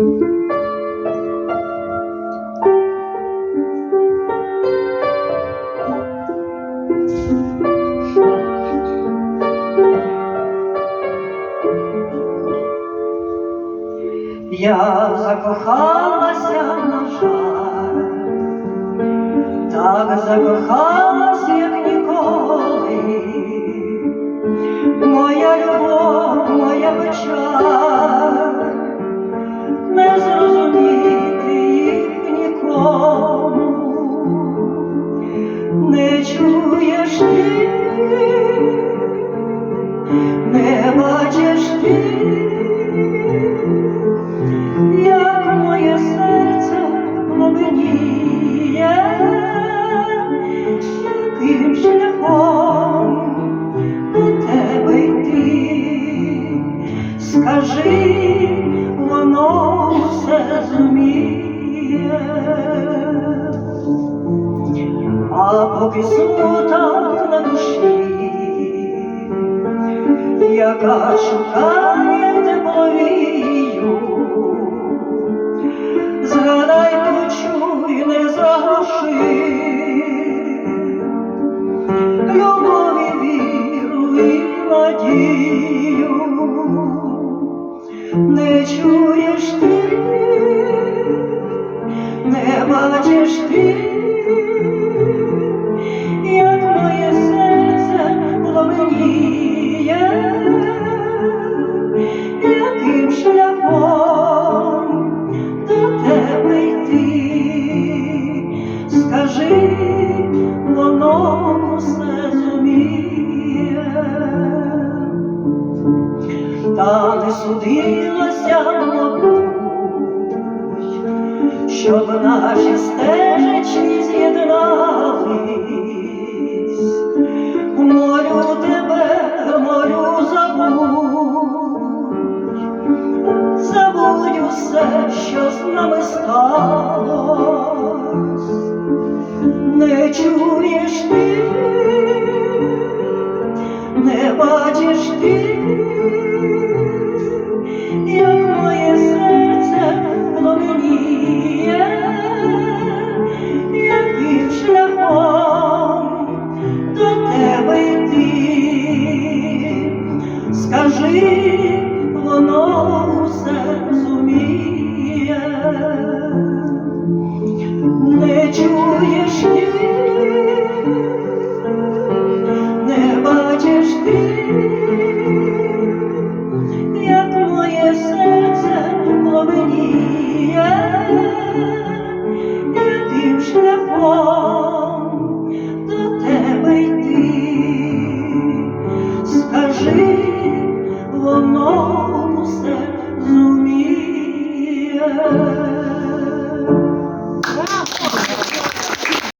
Я закохалася, на жаль, так закохалась, як ніколи. Моя любов, моя печаль, не зрозуміти їх нікому, не чуєш ти, не бачиш ти. Як моє серце мовеніє, яким шляхом до тебе йти, скажи, воно все зуміє, а поки смуток на душі, яка шукає тепловію, згадай, почуй, не любові віру і надію, не чуєш ти, бачиш ти, як моє серце пламеніє, яким шляхом до тебе йти, скажи, воно все зуміє, та не судилася, щоб наші стежечки з'єднались. Молю тебе, молю забудь, забудь усе, що з нами сталось, не чуєш ти, не бачиш ти, скажи, воно все зуміє, не чуєш ти, воно все зуміє.